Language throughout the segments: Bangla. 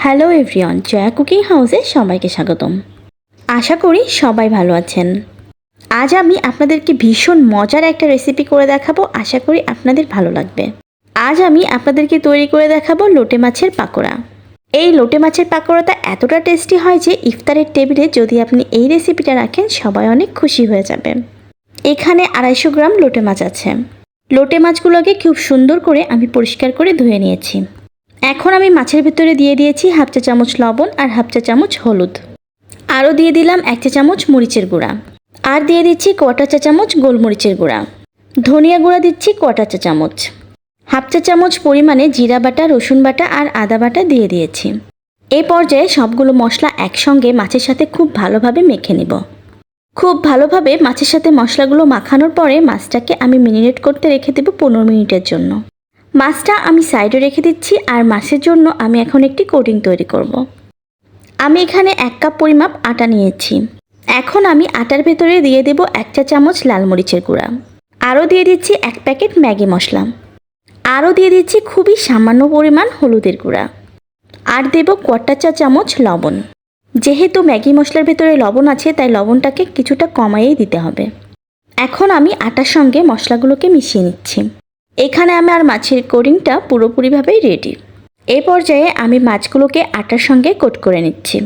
হ্যালো এভরিওয়ান, জয়া কুকিং হাউসে সবাইকে স্বাগতম। আশা করি সবাই ভালো আছেন। আজ আমি আপনাদেরকে ভীষণ মজার একটা রেসিপি করে দেখাবো, আশা করি আপনাদের ভালো লাগবে। আজ আমি আপনাদেরকে তৈরি করে দেখাবো লোটে মাছের পাকোড়া। এই লোটে মাছের পাকোড়াটা এতটা টেস্টি হয় যে ইফতারের টেবিলে যদি আপনি এই রেসিপিটা রাখেন, সবাই অনেক খুশি হয়ে যাবে। এখানে আড়াইশো গ্রাম লোটে মাছ আছে। লোটে মাছগুলোকে খুব সুন্দর করে আমি পরিষ্কার করে ধুয়ে নিয়েছি। এখন আমি মাছের ভিতরে দিয়ে দিয়েছি হাফ চা চামচ লবণ আর হাফ চা চামচ হলুদ। আরও দিয়ে দিলাম এক চা চামচ মরিচের গুঁড়া। আর দিয়ে দিচ্ছি কোয়াটা চা চামচ গোলমরিচের গুঁড়া। ধনিয়া গুঁড়া দিচ্ছি কোয়াটা চা চামচ। হাফ চা চামচ পরিমাণে জিরা বাটা, রসুন বাটা আর আদা বাটা দিয়ে দিয়েছি। এই পর্যায়ে সবগুলো মশলা একসঙ্গে মাছের সাথে খুব ভালোভাবে মেখে নিব। খুব ভালোভাবে মাছের সাথে মশলাগুলো মাখানোর পরে মাছটাকে আমি মিনিরেট করতে রেখে দেবো পনেরো মিনিটের জন্য। মাছটা আমি সাইডে রেখে দিচ্ছি আর মাছের জন্য আমি এখন একটি কোটিং তৈরি করব। আমি এখানে এক কাপ পরিমাপ আটা নিয়েছি। এখন আমি আটার ভেতরে দিয়ে দেব এক চা চামচ লাল মরিচের গুঁড়া। আরও দিয়ে দিচ্ছি এক প্যাকেট ম্যাগি মশলা। আরও দিয়ে দিচ্ছি খুবই সামান্য পরিমাণ হলুদের গুঁড়া। আর দেব কটা চা চামচ লবণ। যেহেতু ম্যাগি মশলার ভেতরে লবণ আছে, তাই লবণটাকে কিছুটা কমাইয়েই দিতে হবে। এখন আমি আটার সঙ্গে মশলাগুলোকে মিশিয়ে নিচ্ছি। এখানে আমার মাছের কোরিংটা পুরোপুরিভাবেই রেডি এই পর্যায়ে আমি মাছগুলোকে আটার সঙ্গে কোট করে নিচ্ছি।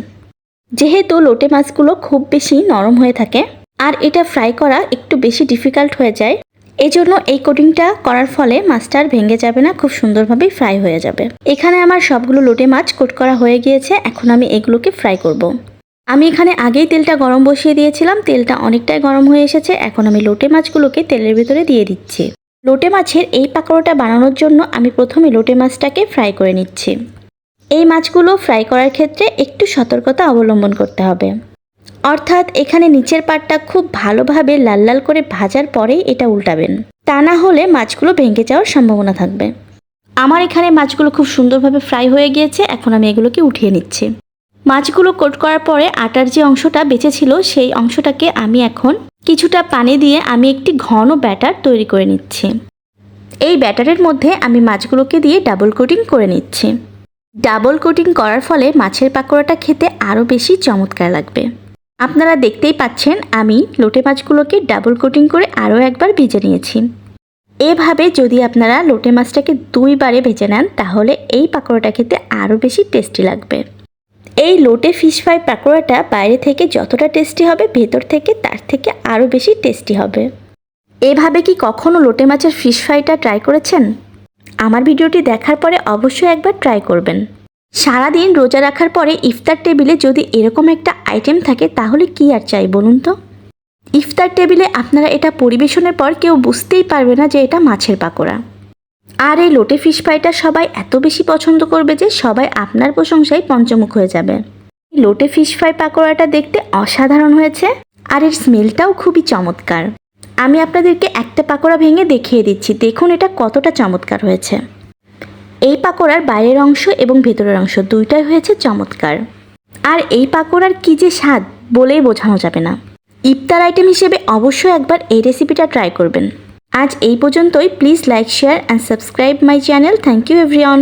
যেহেতু লোটে মাছগুলো খুব বেশি নরম হয়ে থাকে, আর এটা ফ্রাই করা একটু বেশি ডিফিকাল্ট হয়ে যায়, এজন্য এই কোটিংটা করার ফলে মাছটা আর ভেঙে যাবে না, খুব সুন্দরভাবেই ফ্রাই হয়ে যাবে। এখানে আমার সবগুলো লোটে মাছ কোট করা হয়ে গিয়েছে, এখন আমি এগুলোকে ফ্রাই করব। আমি এখানে আগেই তেলটা গরম বসিয়ে দিয়েছিলাম, তেলটা অনেকটাই গরম হয়ে এসেছে, এখন আমি লোটে মাছগুলোকে তেলের ভেতরে দিয়ে দিচ্ছি। লোটে মাছের এই পাকোড়াটা বানানোর জন্য আমি প্রথমে লোটে মাছটাকে ফ্রাই করে নিচ্ছি। এই মাছগুলো ফ্রাই করার ক্ষেত্রে একটু সতর্কতা অবলম্বন করতে হবে। অর্থাৎ এখানে নিচের পাটটা খুব ভালোভাবে লাল লাল করে ভাজার পরেই এটা উল্টাবেন। তা না হলে মাছগুলো ভেঙে যাওয়ার সম্ভাবনা থাকবে। আমার এখানে মাছগুলো খুব সুন্দরভাবে ফ্রাই হয়ে গিয়েছে, এখন আমি এগুলোকে উঠিয়ে নিচ্ছি। মাছগুলো কোট করার পরে আটার যে অংশটা বেঁচে ছিল সেই অংশটাকে আমি এখন কিছুটা পানি দিয়ে আমি একটি ঘন ব্যাটার তৈরি করে নিচ্ছি। এই ব্যাটারের মধ্যে আমি মাছগুলোকে দিয়ে ডাবল কোটিং করে নিচ্ছি। ডাবল কোটিং করার ফলে মাছের পাকোড়াটা খেতে আরও বেশি চমৎকার লাগবে। আপনারা দেখতেই পাচ্ছেন আমি লোটে মাছগুলোকে ডাবল কোটিং করে আরও একবার ভেজে নিয়েছি। এভাবে যদি আপনারা লোটে মাছটাকে দুইবারে ভেজে নেন, তাহলে এই পাকোড়াটা খেতে আরও বেশি টেস্টি লাগবে। এই লোটে ফিশ ফ্রাই পাকোড়াটা বাইরে থেকে যতটা টেস্টি হবে, ভেতর থেকে তার থেকে আরও বেশি টেস্টি হবে। এভাবে কি কখনও লোটে মাছের ফিশ ফ্রাইটা ট্রাই করেছেন? আমার ভিডিওটি দেখার পরে অবশ্যই একবার ট্রাই করবেন। সারাদিন রোজা রাখার পরে ইফতার টেবিলে যদি এরকম একটা আইটেম থাকে, তাহলে কি আর চাই বলুন তো? ইফতার টেবিলে আপনারা এটা পরিবেশনের পর কেউ বুঝতেই পারবে না যে এটা মাছের পাকোড়া। আর এই লোটে ফিশ ফ্রাইটা সবাই এত বেশি পছন্দ করবে যে সবাই আপনার প্রশংসায় পঞ্চমুখ হয়ে যাবে। এই লোটে ফিশ ফ্রাই পাকোড়াটা দেখতে অসাধারণ হয়েছে আর এর স্মেলটাও খুবই চমৎকার। আমি আপনাদেরকে একটা পাকোড়া ভেঙে দেখিয়ে দিচ্ছি, দেখুন এটা কতটা চমৎকার হয়েছে। এই পাকোড়ার বাইরের অংশ এবং ভেতরের অংশ দুইটাই হয়েছে চমৎকার। আর এই পাকোড়ার কী যে স্বাদ বলেই বোঝানো যাবে না। ইফতার আইটেম হিসেবে অবশ্যই একবার এই রেসিপিটা ট্রাই করবেন। আজ এই পর্যন্তই। Please like share and subscribe my channel thank you everyone